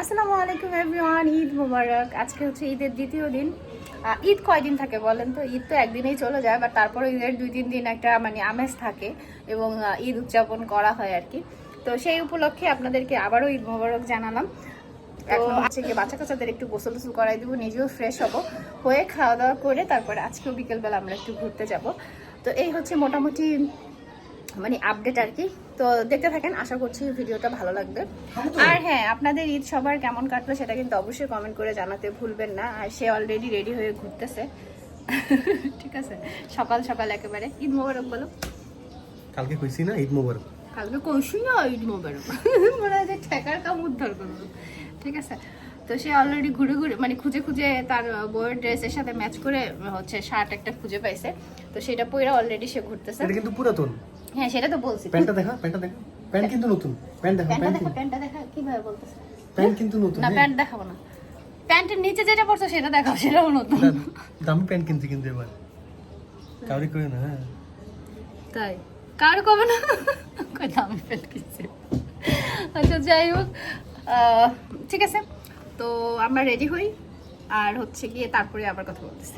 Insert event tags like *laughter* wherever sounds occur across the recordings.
আসসালামু আলাইকুম এভরিওয়ান ঈদ মুবারক। আজকে হচ্ছে ঈদের দ্বিতীয় দিন। ঈদ কয়দিন থাকে বলেন তো? ঈদ তো একদিনেই চলে যায় বাট তারপরে ঈদের দুই তিন দিন একটা মানে আমেজ থাকে এবং ঈদ উদযাপন করা হয় আর কি। তো সেই উপলক্ষে আপনাদেরকে আবারও ঈদ মুবারক জানালাম। এখন হচ্ছে কি বাচ্চা কাচ্চাদের একটু গোসল টোসল করাই দিব নিজেও ফ্রেশ হব। হয়ে খাওয়া দাওয়া করে তারপরে আজকেও বিকেলবেলা আমরা একটু ঘুরতে যাব। তো এই হচ্ছে মোটামুটি মানে আপডেট আর কি তো দেখতে থাকেন আশা করছি ভিডিওটা ভালো লাগবে। আর হ্যাঁ আপনাদের ঈদ সবার কেমন কাটলো সেটা কিন্তু অবশ্যই কমেন্ট করে জানাতে ভুলবেন না। আর সে অলরেডি রেডি হয়ে ঘুরতেছে। *laughs* ঠিক আছে? সকাল সকাল একেবারে। ঈদ মোবারক বলো। কালকে কইছি না ঈদ মোবারক। কালকে কৌশি না ঈদ মোবারক। *laughs* মনে হয় যে ঠেকার কাম উদ্ধার করব। ঠিক আছে? তো সে অলরেডি ঘুরে ঘুরে মানে খুঁজে খুঁজে তার বইয়ের ড্রেসের সাথে ম্যাচ করে হচ্ছে শার্ট একটা খুঁজে পাইছে। তো সেটা পরে অলরেডি সে ঘুরতেছে। এটা কিন্তু পুরাতন। হ্যাঁ সেটা তো বলছি। প্যান্টটা দেখা প্যান্টটা দেখা। প্যান্ট কিন্তু নতুন। প্যান্ট দেখা প্যান্টটা প্যান্ট দেখা প্যান্টটা দেখা কীভাবে বলতেছে? প্যান্ট কিন্তু নতুন না হ্যাঁ। প্যান্ট দেখাবো না। প্যান্টের নিচে যেটা পড়ছো সেটা দেখাও সেটাও নতুন। দামি প্যান্ট কিনছি কিন্তু এবার। কাউরি করে না হ্যাঁ। তাই। কার কবে না? কই দামি প্যান্ট কিনছে। আচ্ছা যাই হোক ঠিক আছে। তো আমরা রেডি হই। আর হচ্ছে গিয়ে তারপরে আবার কথা বলতেছি।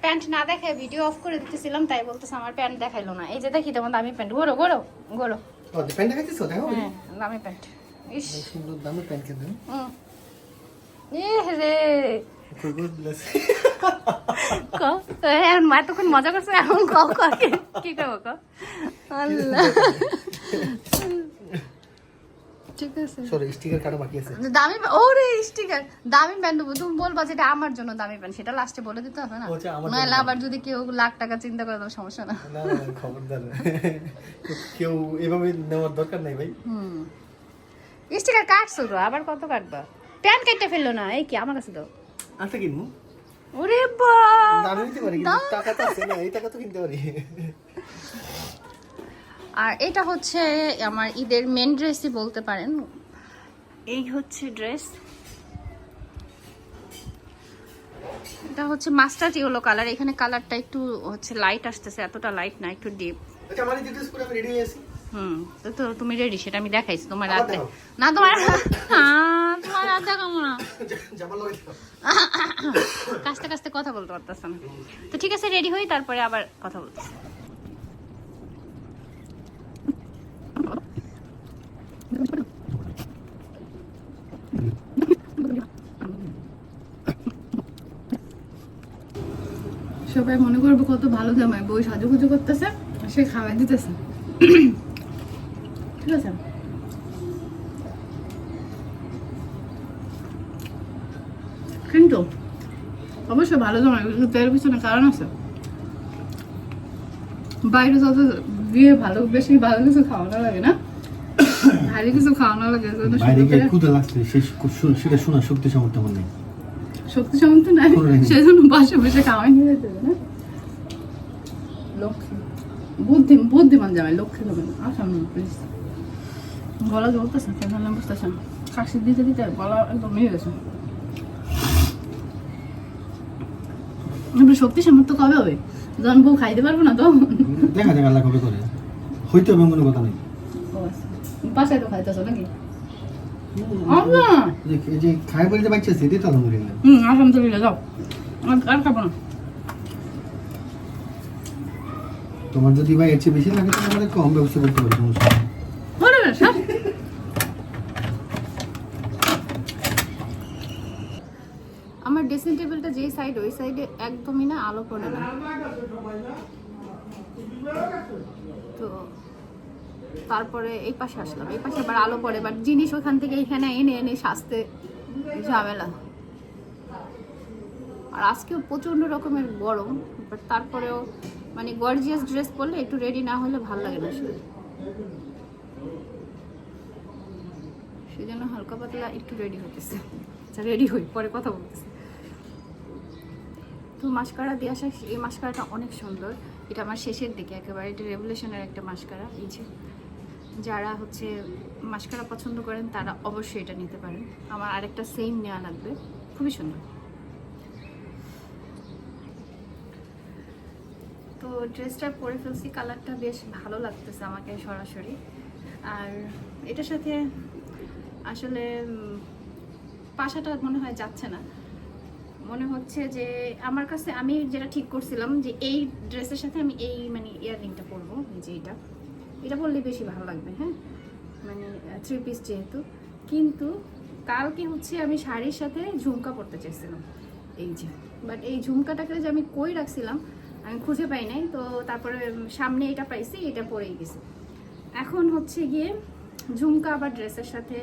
প্যান্ট না দেখায় ভিডিও অফ করে দিতেছিলাম তাই বলতেছে আমার প্যান্ট দেখাইলো না। এই যে দেখি তোমার দামি প্যান্ট। গোরো গোরো গোরো প্যান্ট দেখাইছিস দেখো। হ্যাঁ দামি প্যান্ট। ইস। সুন্দর দামি প্যান্ট রে। মা তখন মজা করছে এখন ক ক? কি- কি করব ক? আল্লাহ। *laughs* ঠিক আছে। সরি স্টিকার কাটা বাকি আছে। দামি ওরে স্টিকার দামি প্যান্ট দেবো তুমি বলবা যেটা আমার জন্য দামি প্যান্ট সেটা লাস্টে বলে দিতে হবে না। আচ্ছা, নাহলে আবার যদি কেউ লাখ টাকা চিন্তা করে তাহলে সমস্যা না। না খবরদার। কেউ এভাবে নেওয়ার দরকার নাই ভাই। হুম। স্টিকার কাটছো তো আবার কত কাটবা? প্যান্ট কেটে ফেলল না এই কি আমার কাছে দাও। আচ্ছা কিনবো? ওরে বা দামি নিতে পারি কিন্তু টাকা তো আছে না এই টাকা তো কিনতে পারি। আর এটা হচ্ছে আমার ঈদের মেন ড্রেসই বলতে পারেন। এই হচ্ছে ড্রেস এটা হচ্ছে মাস্টার ইয়েলো কালার এখানে কালারটা একটু হচ্ছে লাইট আসতেছে এতটা লাইট না একটু ডিপ আচ্ছা হুম তো তো তুমি রেডি সেটা আমি দেখাইছি। তোমার রাতে না তোমার হ্যাঁ, তোমার রাত দেখাবো না। কাছতে কাছতে কথা বলতে পারতেছে না। তো ঠিক আছে রেডি হই তারপরে আবার কথা বলতেছি। সবাই মনে করবে কত ভালো জামাই বই সাজুগুজু করতেছে, সে খাওয়াই দিতেছে। ঠিক আছে? কিন্তু অবশ্যই ভালো জামাই পিছনে কারণ আছে। বাইরে যত গিয়ে ভালো, বেশি ভালো কিছু খাওয়ানো লাগে না। ভারী কিছু খাওয়ানো লাগে বাইরে গিয়ে লাগছে সেটা শোনা শক্তি সামর্থ্য আমার নেই। শক্তি সামর্থ্য নাই? সেজন্য বসে বসে খাওয়াই নিয়ে যেতে হবে না? লক্ষ্মী। বুদ্ধি বুদ্ধিমান জামাই লক্ষ্মী হবে না আসাম প্লিজ গলা জ্বলতেছে কেন বুঝতেছে কাশি দিতে দিতে গলা একদম ইয়ে গেছে শক্তি সামর্থ্য কবে হবে? যখন বউ খাইতে পারব না তো দেখা আল্লাহ কবে করে। হইতে হবে কোনো কথা নেই। বাসায় তো খাইতেছো নাকি? যে- খাই বলতে পারছে সেটাই তো আলহামদুলিল্লাহ হুম আলহামদুলিল্লাহ যাও। আর আর খাব না। তোমার যদি ভাই এর চেয়ে বেশি লাগে তাহলে আমাদের কম ব্যবস্থা করতে পারি সমস্যা না আমার ড্রেসিং টেবিলটা যেই সাইড ওই সাইডে একদমই না আলো পড়ে না। তো তারপরে এই পাশে আসলাম। এই পাশে আবার আলো পড়ে বাট জিনিস ওখান থেকে এখানে এনে এনে সাজতে ঝামেলা। আর আজকেও প্রচণ্ড রকমের গরম বাট তারপরেও মানে গর্জিয়াস ড্রেস পরলে একটু রেডি না হলে ভালো লাগে না আসলে। সেই জন্য হালকা পাতলা একটু রেডি হতেছে আচ্ছা রেডি হই, পরে কথা বলতেছি। তো মাস্কারা দিয়ে আসা, এই মাস্কারাটা অনেক সুন্দর। এটা আমার শেষের দিকে, একেবারে এটা রেভলিউশনের একটা মাস্কারা, এই যে। যারা হচ্ছে মাস্কারা পছন্দ করেন, তারা অবশ্যই এটা নিতে পারেন। আমার আরেকটা সেম নেওয়া লাগবে। খুবই সুন্দর। তো ড্রেসটা পরে ফেলছি কালারটা বেশ ভালো লাগতেছে আমাকে সরাসরি। আর এটার সাথে আসলে পাশাটা মনে হয় যাচ্ছে না। মনে হচ্ছে যে আমার কাছে আমি যেটা ঠিক করছিলাম যে এই ড্রেসের সাথে আমি এই মানে ইয়াররিংটা পরবো যে এটা। এটা পরলে বেশি ভালো লাগবে হ্যাঁ? মানে থ্রি পিস যেহেতু। কিন্তু কালকে হচ্ছে আমি শাড়ির সাথে ঝুমকা পরতে চাইছিলাম, এই যে। বাট এই ঝুমকাটাকে যে আমি কই রাখছিলাম, আমি খুঁজে পাই নাই, তো তারপরে সামনে এটা পাইছি, এটা পরেই গেছি। এখন হচ্ছে গিয়ে ঝুমকা বা ড্রেসের সাথে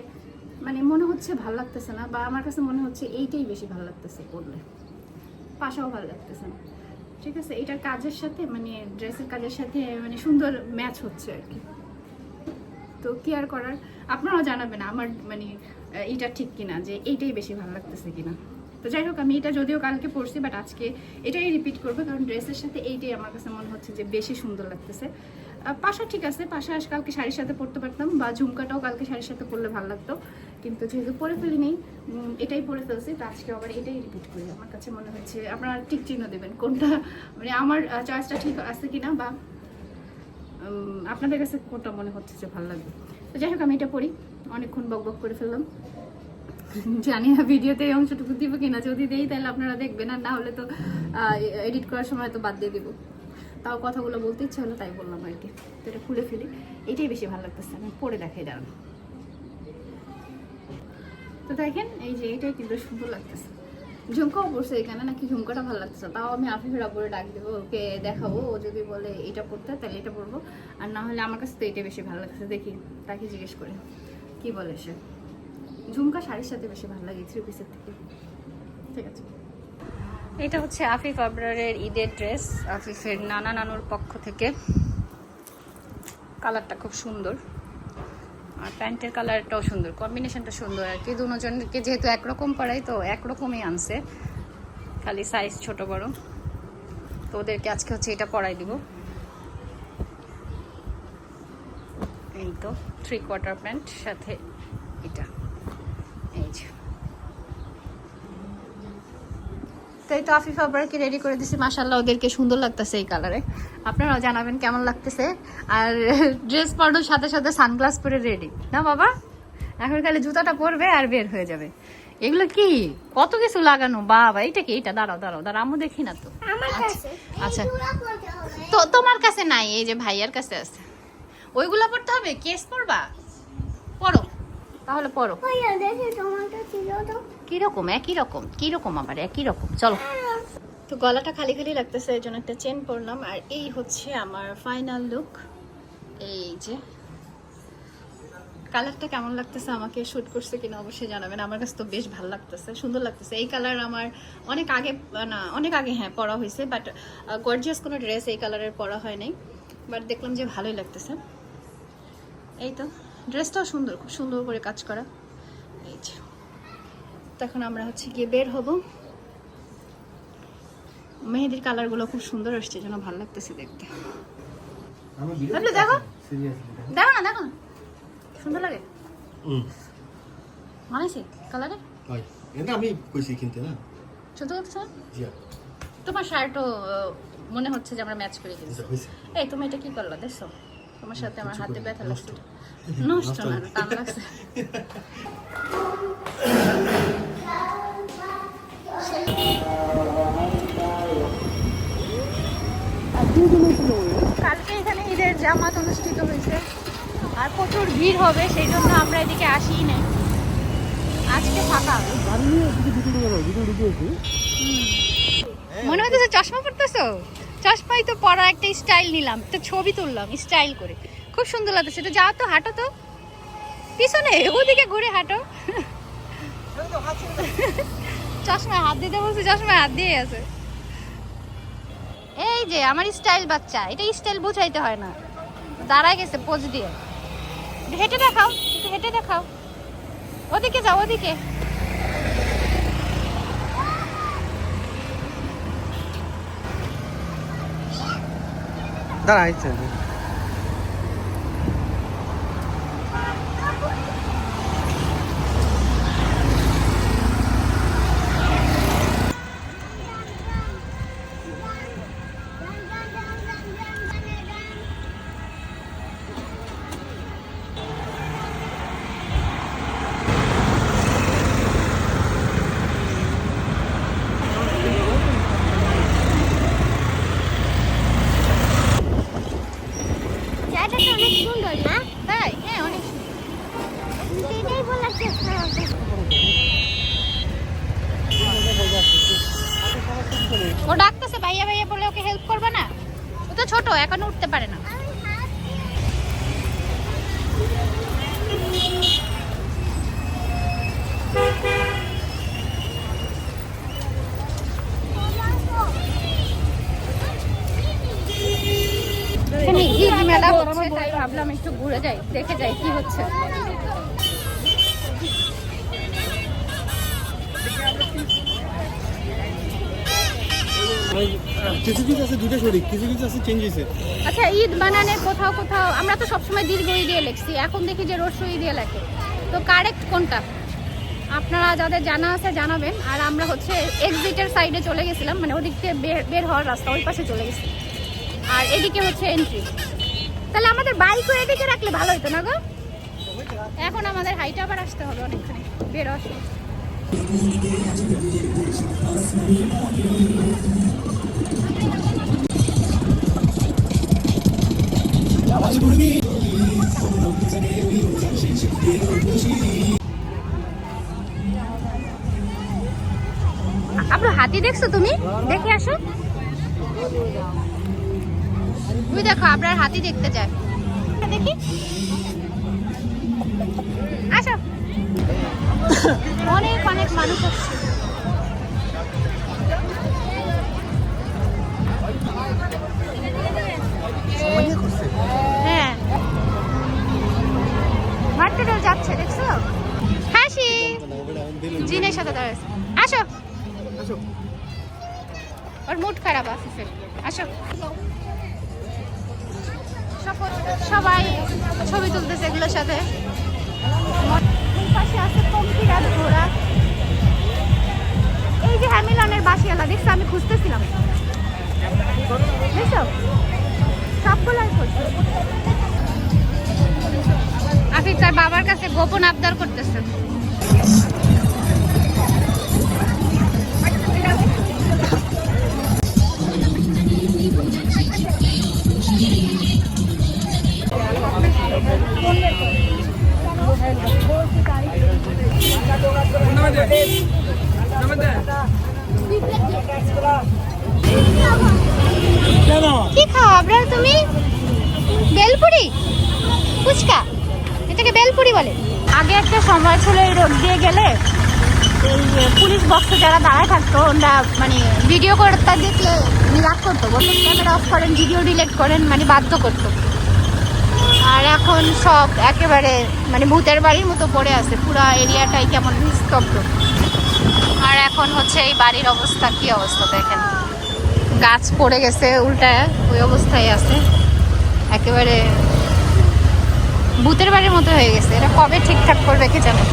মানে মনে হচ্ছে ভালো লাগতেছে না, বা আমার কাছে মনে হচ্ছে এইটাই বেশি ভালো লাগতেছে পরলে। পাশাও ভালো লাগতেছে না। ঠিক আছে, এটার কাজের সাথে মানে ড্রেসের কাজের সাথে মানে সুন্দর ম্যাচ হচ্ছে আর কি। তো কি আর করার? আপনারাও জানাবেন আমার মানে এটা ঠিক কিনা, যে এইটাই বেশি ভালো লাগতেছে কিনা। তো যাই হোক, আমি এটা যদিও কালকে পড়ছি বাট আজকে এটাই রিপিট করব, কারণ ড্রেসের সাথে এইটাই আমার কাছে মনে হচ্ছে যে বেশি সুন্দর লাগতেছে। পাশা ঠিক আছে, পাশা কালকে শাড়ির সাথে পরতে পারতাম, বা ঝুমকাটাও কালকে শাড়ির সাথে পরলে ভালো লাগতো। কিন্তু যেহেতু পরে ফেলি নেই এটাই পরে ফেলছি, তো আজকে আবার এটাই রিপিট করি। আমার কাছে মনে হচ্ছে আপনারা ঠিক চিহ্ন দেবেন কোনটা মানে আমার চয়েসটা ঠিক আছে কিনা বা আপনাদের কাছে কোনটা মনে হচ্ছে যে ভালো লাগবে। তো যাই হোক, আমি এটা পড়ি, অনেকক্ষণ বক বক করে ফেললাম। জানি না ভিডিওতে অংশটুকু দিব কিনা, যদি দেই তাহলে আপনারা দেখবেন, আর না হলে তো এডিট করার সময় তো বাদ দিয়ে দেবো। তাও কথাগুলো বলতে ইচ্ছে হলো তাই বললাম আর কি। তো এটা খুলে ফেলি, এটাই বেশি ভালো লাগতেছে, আমি পরে দেখাই দাঁড়ান। তো দেখেন, এই যে এটাই কিন্তু সুন্দর লাগতেছে। ঝুমকাও পড়ছে এখানে, নাকি ঝুমকাটা ভালো লাগতেছে? তাও আমি আফিফের আপরে ডাক দেবো, ওকে দেখাবো, ও যদি বলে এটা পড়তে, তাহলে এটা পড়ব। আর না হলে আমার কাছে তো এটা বেশি ভালো লাগতেছে, দেখি, তাকে জিজ্ঞেস করে, কি বলে সে? ঝুমকা শাড়ির সাথে বেশি ভালো লাগে, থ্রি পিসের থেকে। ঠিক আছে। এটা হচ্ছে আফিফ আবরারের ঈদের ড্রেস, আফিফের নানা নানুর পক্ষ থেকে। কালারটা খুব সুন্দর। আর প্যান্টের কালারটাও সুন্দর, কম্বিনেশনটা সুন্দর আর কি। দুজনকে যেহেতু একরকম পড়াই তো একরকমই আনছে। খালি সাইজ ছোট বড়। তো ওদেরকে আজকে হচ্ছে এটা পড়াই দিব। এই তো থ্রি কোয়ার্টার প্যান্ট সাথে এটা। এই যে। তো এই তো আফিফ আবরারকে রেডি করে দিছি। মাসাল্লাহ ওদেরকে সুন্দর লাগতেছে এই কালারে আপনারাও জানাবেন কেমন লাগতেছে। আর *laughs* ড্রেস পরানোর সাথে সাথে সানগ্লাস পরে রেডি না বাবা? এখন খালি জুতাটা পরবে আর বের হয়ে যাবে। এগুলো কি? কত কিছু লাগানো? বাবা এইটা কি? এইটা দাঁড়াও দাঁড়াও দাঁড়াও আমি দেখি না তো। আমার কাছে আচ্ছা। হবে। তো তোমার কাছে নাই এই যে ভাইয়ার কাছে আছে। ওইগুলা পড়তে হবে? কেস পড়বা পড়ো তাহলে পড়ো ওই দেখে টমেটো ছিল তো। কীরকম, একই রকম? কীরকম আবার, একই রকম? চলো। তো গলাটা খালি খালি লাগতেছে এই জন্য একটা চেন পরলাম। আর এই হচ্ছে আমার ফাইনাল লুক এই যে কালারটা কেমন লাগতেছে, আমাকে শ্যুট করছে কিনা অবশ্যই জানাবেন। আমার কাছে তো বেশ ভালো লাগতেছে, সুন্দর লাগতেছে। এই কালার আমার অনেক আগে, না, অনেক আগে হ্যাঁ পরা হয়েছে বাট গর্জিয়াস কোনো ড্রেস এই কালারের পরা হয় নাই। বাট দেখলাম যে ভালোই লাগতেছে। এই তো ড্রেসটাও সুন্দর, খুব সুন্দর করে কাজ করা। তখন আমরা হচ্ছে গিয়ে বের হব। মেহেদির কালারগুলো খুব সুন্দর আসছে যেন ভালো লাগতেছে দেখতে। আমি দেখো। দেখো। না দেখো সুন্দর লাগে? মানাইছে কালারে হয়। এটা আমি কইছি কিনতে না সুন্দর লাগছে জি তোমার শার্টও মনে হচ্ছে যে আমরা ম্যাচ করে দিয়েছি। আচ্ছা এই তুমি এটা কি করলা দেখছ? তোমার সাথে আমার হাতে ব্যথা লাগছে। নষ্ট না টান লাগছে। *laughs* কালকে এখানে ঈদের জামাত অনুষ্ঠিত হয়েছে। আর প্রচুর ভিড় হবে, সেই জন্য আমরা এদিকে আসিই নাই আজকে ফাঁকা। মনে হচ্ছে চশমা পরতেছো? চশমাই তো পরা একটা স্টাইল নিলাম তো ছবি তুললাম স্টাইল করে। খুব সুন্দর লাগছে এটা যাও তো, হাঁটো তো। পিছনে, ওদিকে ঘুরে হাঁটো। চশমায় হাত দিতে বলছে চশমায় হাত দিয়ে আছে। এই যে আমার স্টাইল বাচ্চা এটা স্টাইল বুঝাইতে হয় না। দাঁড়ায় গেছে পোজ দিয়ে। হেঁটে দেখাও একটু হেঁটে দেখাও। ওদিকে যাও ওদিকে। দাঁড়াইছে একটু ঘুরে যাই দেখে যাই কি হচ্ছে। কিছু কিছু আছে দুটো শরীর কিছু কিছু আছে চেঞ্জ হয়েছে। আচ্ছা ঈদ বানানে কোথাও কোথাও আমরা তো সবসময় দীর্ঘ দিয়ে লিখছি এখন দেখি যে রস্য দিয়ে লেখে। তো কারেক্ট কোনটা? আপনারা যাদের জানা আছে জানাবেন আর আমরা হচ্ছে এক্সিটের সাইডে চলে গেছিলাম মানে ওদিক থেকে বের বের হওয়ার রাস্তা ওই পাশে চলে গেছি। আর এদিকে হচ্ছে এন্ট্রি তাহলে আমাদের বাইকও এদিকে রাখলে ভালো হতো না গো? এখন আমাদের হাইটে আবার আসতে হবে অনেকখানি বের আসে। আপনার হাতি দেখছ তুমি? দেখে আসো। তুমি দেখো আপনার হাতি দেখতে চায়। দেখি। আসো। অনেক অনেক মানুষ আসছে। হ্যাঁ। হাঁটতে যাচ্ছে দেখছ? হাসি। জিনের সাথে দাঁড়াচ্ছে আসো। ওর মুড খারাপ আসিফের আসো। সবাই ছবি তুলতেছে এগুলোর সাথে। পাশে আছে কম্পিউটার ঘোড়া। এই যে হ্যামিলনের বাসিয়ালা দেখছ? আমি খুঁজতেছিলাম। দেখছ? সবগুলাই খুঁজছে আফিফ তার বাবার কাছে গোপন আবদার করতেছে। কি খাও আপনারা তুমি? বেলপুরি? ফুচকা? এটাকে বেলপুরি বলে। আগে একটা সময় ছিল এই রোড দিয়ে গেলে পুলিশ বক্সে যারা দাঁড়ায় থাকতো, ওরা মানে ভিডিও করতে দেখলে, রাগ করতো। ক্যামেরা অফ করেন ভিডিও ডিলেট করেন মানে বাধ্য করতো। এখন সব একেবারে মানে ভূতের বাড়ির মতো পড়ে আছে, পুরো এরিয়াটাই কেমন নিস্তব্ধ। আর এখন হচ্ছে এই বাড়ির অবস্থা, কি অবস্থা দেখেন? গাছ পড়ে গেছে উল্টায় ওই অবস্থায় আছে। একেবারে ভূতের বাড়ির মতো হয়ে গেছে। এটা কবে ঠিকঠাক করবে কে জানে?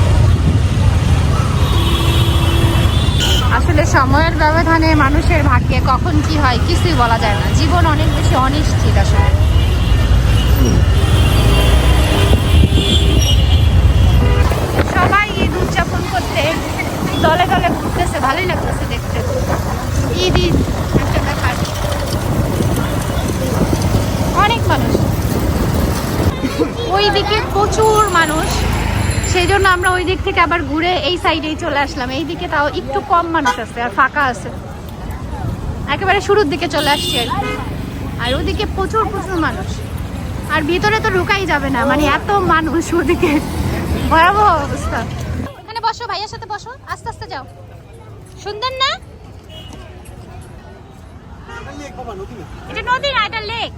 আসলে সময়ের ব্যবধানে মানুষের ভাগ্যে কখন কি হয় কিছুই বলা যায় না। জীবন অনেক বেশি অনিশ্চিত আসলে। থেকে আবার ঘুরে এই সাইডেই চলে আসলাম। এই দিকে তাও একটু কম মানুষ আছে আর ফাঁকা আছে। একেবারে শুরুর দিকে চলে আসছি আর আর ওদিকে প্রচুর প্রচুর মানুষ। আর ভিতরে তো ঢুকাই যাবে না মানে এত মানুষ ওদিকে। ভয়াবহ অবস্থা। এখানে বসো ভাইয়ের সাথে বসো। আস্তে আস্তে যাও। সুন্দর না? এটা নদী না এটা লেক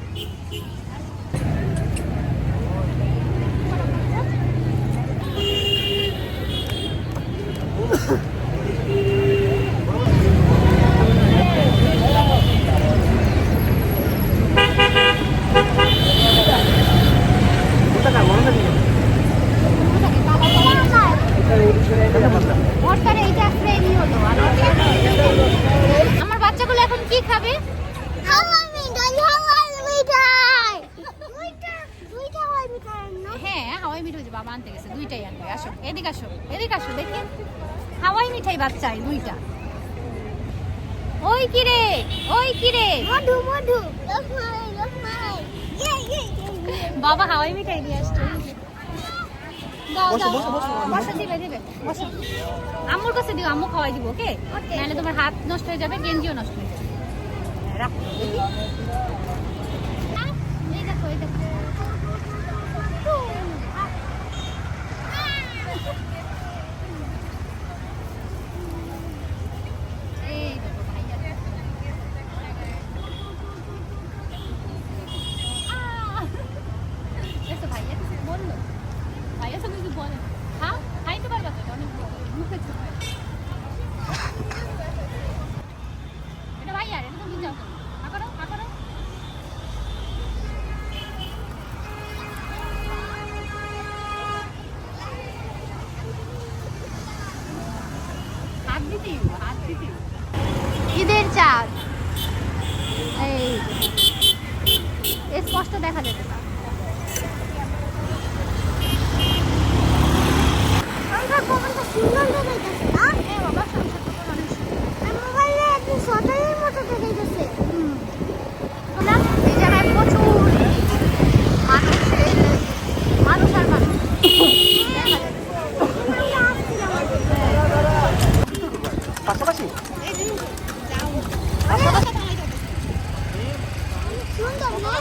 আম্মুর কাছে দিও আম্মু খাওয়াই দিব ওকে? নাহলে তোমার হাত নষ্ট হয়ে যাবে গেঞ্জিও নষ্ট হয়ে যাবে। রাখো। এই দেখো এই দেখো। চাঁদ এই স্পষ্ট দেখা যেতে না। সুন্দর দেখাইতেছে না? এ বাবা, সংসার অনেক সুন্দর। মোবাইলে একদিন সদাইয়ের মতো দেখাইতেছে বললাম, এই জায়গায় প্রচুর মানুষের মানুষ আর মানুষ দেখা যাচ্ছে। পাশাপাশি সুন্দর না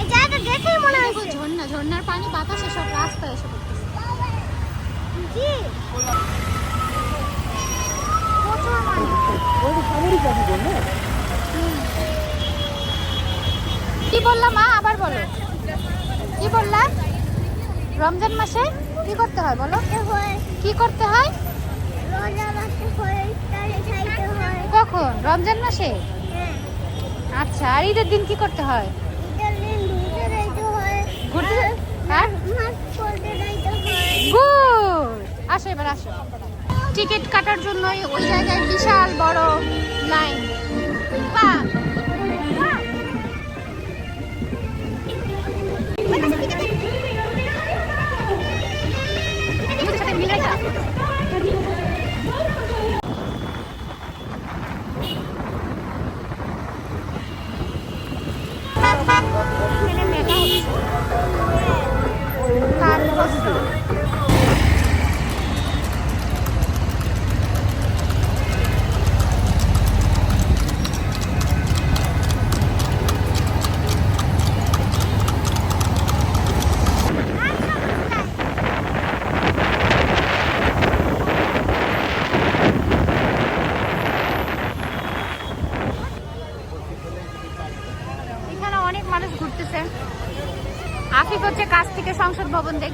এই জায়গাটা দেখেই মনে দেখো হচ্ছে ঝর্ণা ঝর্ণার পানি বাতাসে সব রাস্তায় এসে পড়তেছে জি প্রচুর মানুষ কি বললাম মা? আবার বলো। কি বললা? রমজান মাসে কি করতে হয় বলো? কি করতে হয়? কখন? রমজান মাসে? হ্যাঁ। আচ্ছা আর ঈদের দিন কি করতে হয়? ঘুরতে হয়। আসো এবার আসো। টিকিট কাটার জন্য ওই জায়গায় বিশাল বড় লাইন। নিজের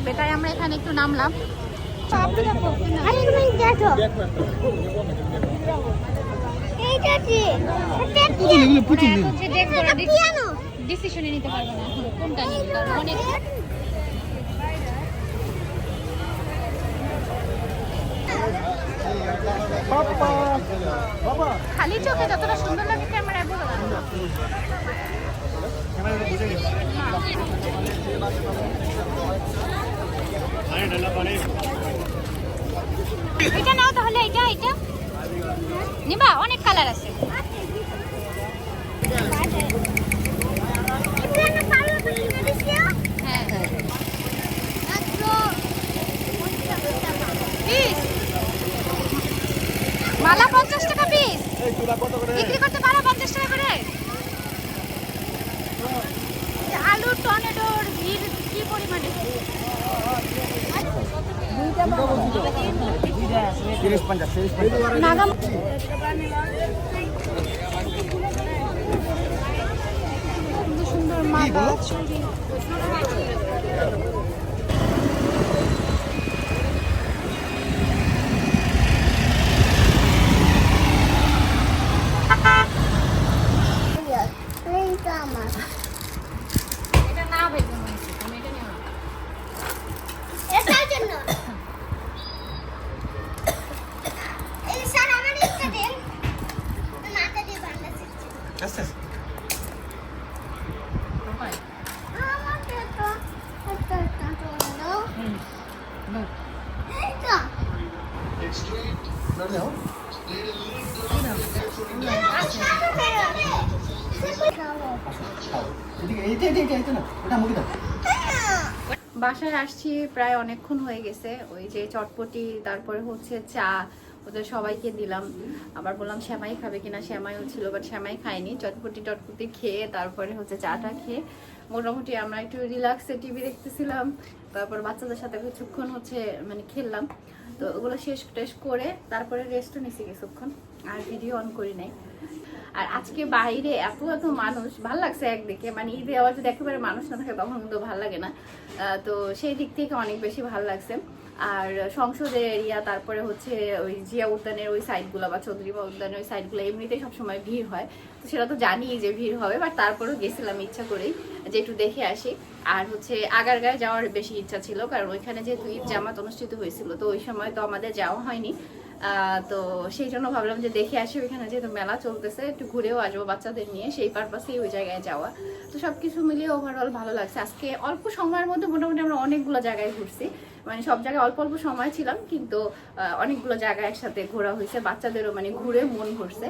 দেখবে তাই আমরা এখানে একটু নামলাম ডিসিশনে নিতে পারব না কোনটা অনেক খালি চোখে যতটা সুন্দর লাগে ক্যামেরায় বোঝা। এটা নাও তাহলে, এটা এটা। নিবা, অনেক কালার আছে। হ্যাঁ পিস মালা পঞ্চাশ টাকা পিস বিক্রি করতে পারো পঞ্চাশ টাকা করে যে আলু টমেটোর ভিড় কি পরিমাণে তিরিশ পঞ্চাশ তিরিশ পঞ্চাশ নাগাম সুন্দর আমার এটা না হচ্ছে এটা নিও না এটার জন্য। বাসায় আসছি, প্রায় অনেকক্ষণ হয়ে গেছে। ওই যে চটপটি, তারপরে হচ্ছে চা, ওদের সবাইকে দিলাম। আবার বললাম, শ্যামাই খাবে কিনা? শ্যামাইও ছিল বাট শ্যামাই খায়নি। চটপটি, টটপটি খেয়ে তারপরে হচ্ছে চাটা খেয়ে মোটামুটি আমরা একটু রিল্যাক্সে টিভি দেখতেছিলাম। তারপর বাচ্চাদের সাথে কিছুক্ষণ হচ্ছে মানে খেললাম। তো ওগুলো শেষ টেস করে তারপরে রেস্টও নিছি কিছুক্ষণ। আর ভিডিও অন করি নাই। আর আজকে বাইরে এত এত মানুষ, ভালো লাগছে একদিকে। মানে ঈদে আবার যদি একেবারে মানুষ না থাকে, তখন কিন্তু ভালো লাগে না। তো সেই দিক থেকে অনেক বেশি ভালো লাগছে। আর সংসদের এরিয়া, তারপরে হচ্ছে ওই জিয়া উদ্যানের ওই সাইডগুলো বা চৌধুরীবা উদ্যানের ওই সাইডগুলো এমনিতেই সবসময় ভিড় হয়। তো সেটা তো জানি যে ভিড় হবে বাট তারপরেও গেছিলাম ইচ্ছা করেই যে একটু দেখে আসি। আর হচ্ছে আগারগাঁয়ে যাওয়ার বেশি ইচ্ছা ছিল, কারণ ওইখানে যেহেতু ঈদ জামাত অনুষ্ঠিত হয়েছিল, তো ওই সময় তো আমাদের যাওয়া হয়নি। তো সেই জন্য ভাবলাম যে দেখে আসি ওইখানে, যেহেতু মেলা চলতেছে, একটু ঘুরেও আসব বাচ্চাদের নিয়ে, সেই পারপাসেই ওই জায়গায় যাওয়া। তো সব কিছু মিলিয়ে ওভারঅল ভালো লাগছে। আজকে অল্প সময়ের মধ্যে মোটামুটি আমরা অনেকগুলো জায়গায় ঘুরছি। মানে সব জায়গায় অল্প অল্প সময় ছিলাম, কিন্তু অনেকগুলো জায়গায় একসাথে ঘোরা হয়েছে। বাচ্চাদেরও মানে ঘুরে মন ঘুরছে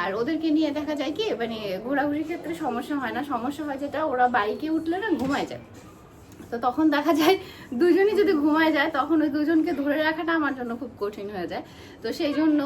আর ওদেরকে নিয়ে দেখা যায় কি মানে ঘোরাঘুরির ক্ষেত্রে সমস্যা হয় না। সমস্যা হয় যেটা, ওরা বাইকে উঠলে না ঘুমায় যায়। তো তখন দেখা যায় দুজনই যদি ঘুমায় যায়, তখন ওই দুজনকে ধরে রাখাটা আমার জন্য খুব কঠিন হয়ে যায়। তো সেই জন্য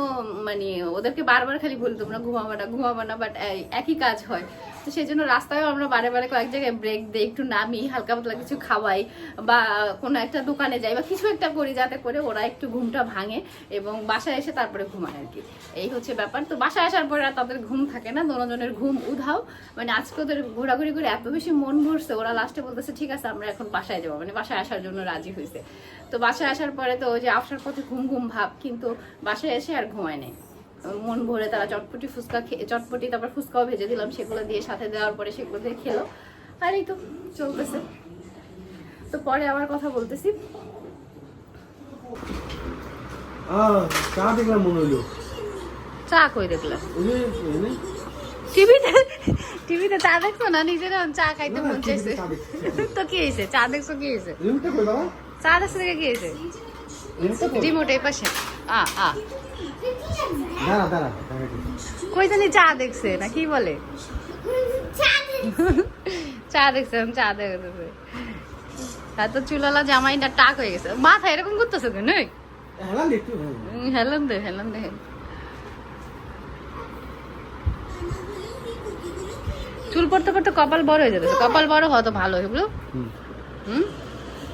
মানে ওদেরকে বারবার খালি বলি, তোমরা ঘুমাবো না ঘুমাবো না। বাট একই কাজ হয়। তো সেই জন্য রাস্তায় আমরা বারে বারে কয়েক জায়গায় ব্রেক দিই, একটু নামি, হালকা পাতলা কিছু খাওয়াই বা কোনো একটা দোকানে যাই বা কিছু একটা করি যাতে করে ওরা একটু ঘুমটা ভাঙে এবং বাসায় এসে তারপরে ঘুমায় আর কি। এই হচ্ছে ব্যাপার। তো বাসায় আসার পরে আর তাদের ঘুম থাকে না দুজনের ঘুম উধাও। মানে আজকে ওদের ঘোরাঘুরি করে এত বেশি মন ভরছে, ওরা লাস্টে বলতেছে, ঠিক আছে, আমরা এখন বাসায় যাব মানে বাসায় আসার জন্য রাজি হয়েছে তো বাসায় আসার পরে তো ওই যে আসার পথে ঘুম ঘুম ভাব কিন্তু বাসায় এসে আর ঘুমায় নেই। মন ভরে তারা চটপটি ফুচকা খেয়ে চটপটি তারপর ফুচকাও ভেজে দিলাম সেগুলো দিয়ে সাথে দেওয়ার পরে সেগুলো দিয়ে খেলো। আর এই তো চলতেছে। তো পরে আবার কথা বলতেছি। চা দেখলাম মনে হইল। চা কই দেখলাম টিভিতে টিভিতে চা দেখছ না? নিজের চা খাইতে মন চাইছে। তো কি হয়েছে? চা দেখছ কি হয়েছে? চা দেখছ দেখে কি হয়েছে? রিমোট এই পাশে। আ আ। কই জানি চা দেখছে না কি বলে? চা দেখছে চা দেখতেছে। এত চুলালা জামাইটা টাক হয়ে গেছে। মাথা এরকম করতেছে কেন? হেলান দে। হেলান দে। হেলান চুল পড়তে পড়তে কপাল বড় হয়ে যেতেছে কপাল বড় হতো ভালো এগুলো? হুম। হুম?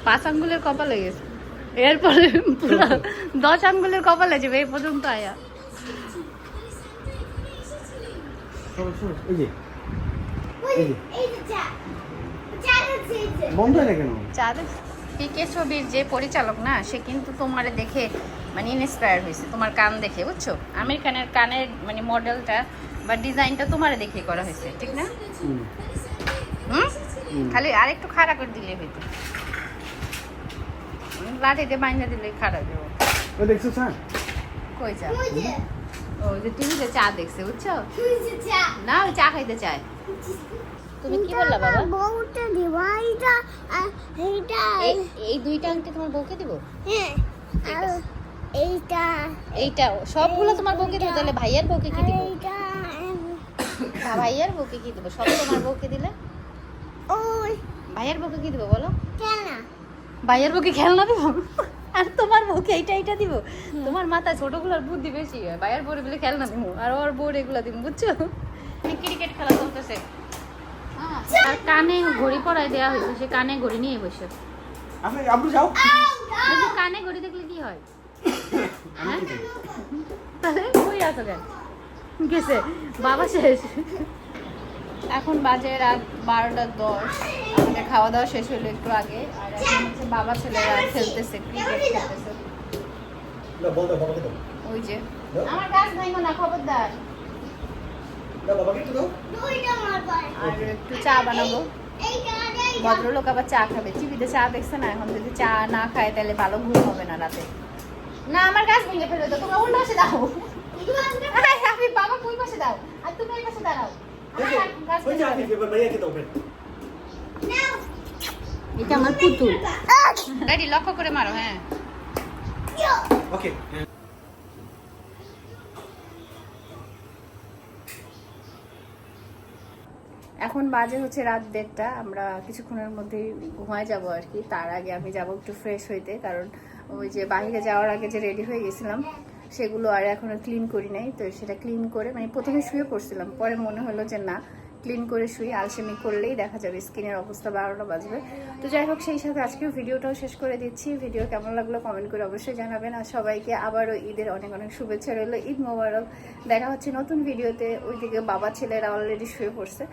পাঁচ আঙ্গুলের কপাল হয়ে গেছে। এরপরে পুরো দশ আঙ্গুলের কপাল হয়ে যাবে এই পর্যন্ত আয়া। পিকে ছবির যে পরিচালক না সে কিন্তু তোমারে দেখে মানে ইন্সপায়ার হয়েছে তোমার কান দেখে বুঝছ? আমির খানের কানের মানে মডেলটা বা ডিজাইনটা তোমারে দেখে করা হয়েছে ঠিক না? হুম। খালি আরেকটু খাড়া করে দিলে হইতো লাঠিতে বাইন্দা দিলে খাড়া দেবো ওই দেখছ চা? কই চা? ওই যে ওই যে টিভিতে চা দেখছে বুঝছ? চা না ওই চা খাইতে চায় তুমি কি বললা বাবা? বউটা দিব এইটা এইটা। এই এই দুইটা আংটি তোমার বউকে দিব? হ্যাঁ এইটা। এইটা সবগুলো তোমার বউকে দিব তাহলে ভাইয়ার বউকে কি দিব? এইটা। ভাইয়ার বউকে কি দিব? সব তোমার বউকে দিলে? ওই। ভাইয়ার বউকে কি দিব বলো? ভাইয়ার বউকে খেলনা দিব? আর তোমার বউকে এইটা এইটা দিব? তোমার মাথায় ছোটগুলোর বুদ্ধি বেশি। হয় ভাইয়ার বউরে বলে খেলনা দিব আর ওর বউর এগুলো দিব বুঝছ? ক্রিকেট খেলা চলতেছে। হ্যাঁ, আর কানে ঘড়ি পরাই দেওয়া হয়েছে সে কানে ঘড়ি নিয়ে বসে। আপনি আপনি যাও। কানে ঘড়ি দেখলে কি হয়? *coughs* হ্যাঁ? তাহলে কেন? গেছে। বাবা শেষ। এখন বাজে রাত বারোটা দশ। আমাদের খাওয়া দাওয়া শেষ হলো একটু আগে। আর এখন হচ্ছে বাবা ছেলেরা খেলতেছে ক্রিকেট খেলতেছে। ওই যে। আমার গাছ না খবরদার আর একটু চা বানাবো। ভদ্রলোক আবার চা খাবে। টিভিতে চা দেখছে না? এখন যদি চা না খায় তাহলে ভালো ঘুম হবে না রাতে। না আমার গাছ ভেঙে ফেলে তো। তোমরা অন্য দাও আমি বাবা কোন পাশে দাও আর তুমি এই পাশে দাঁড়াও। ওই যে আপনি ফেলে। ভাইয়াকে দাও ফের এটা আমার পুতুল। গাড়ি লক্ষ্য করে মারো হ্যাঁ। ওকে এখন বাজে হচ্ছে রাত দেড়টা আমরা কিছুক্ষণের মধ্যেই ঘুমায় যাব আর কি। তার আগে আমি যাব একটু ফ্রেশ হইতে কারণ ওই যে বাইরে যাওয়ার আগে যে রেডি হয়ে গেছিলাম সেগুলো আর এখনও ক্লিন করি নাই, তো সেটা ক্লিন করে মানে প্রথমে শুয়ে পড়ছিলাম, পরে মনে হলো যে না ক্লিন করে শুই আলসেমি করলেই দেখা যাবে স্কিনের অবস্থা বারোটা বাজবে। তো যাই হোক, সেই সাথে আজকেও ভিডিওটাও শেষ করে দিচ্ছি। ভিডিও কেমন লাগল কমেন্ট করে অবশ্যই জানাবেন। আর সবাইকে আবারও ঈদের অনেক অনেক শুভেচ্ছা রইল। ঈদ মোবারক। দেখা হচ্ছে নতুন ভিডিওতে। ওইদিকে বাবা ছেলেরা অলরেডি শুয়ে পড়ছে।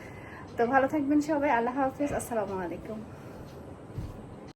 তো ভালো থাকবেন সবাই। আল্লাহ হাফিজ। আসসালামু আলাইকুম।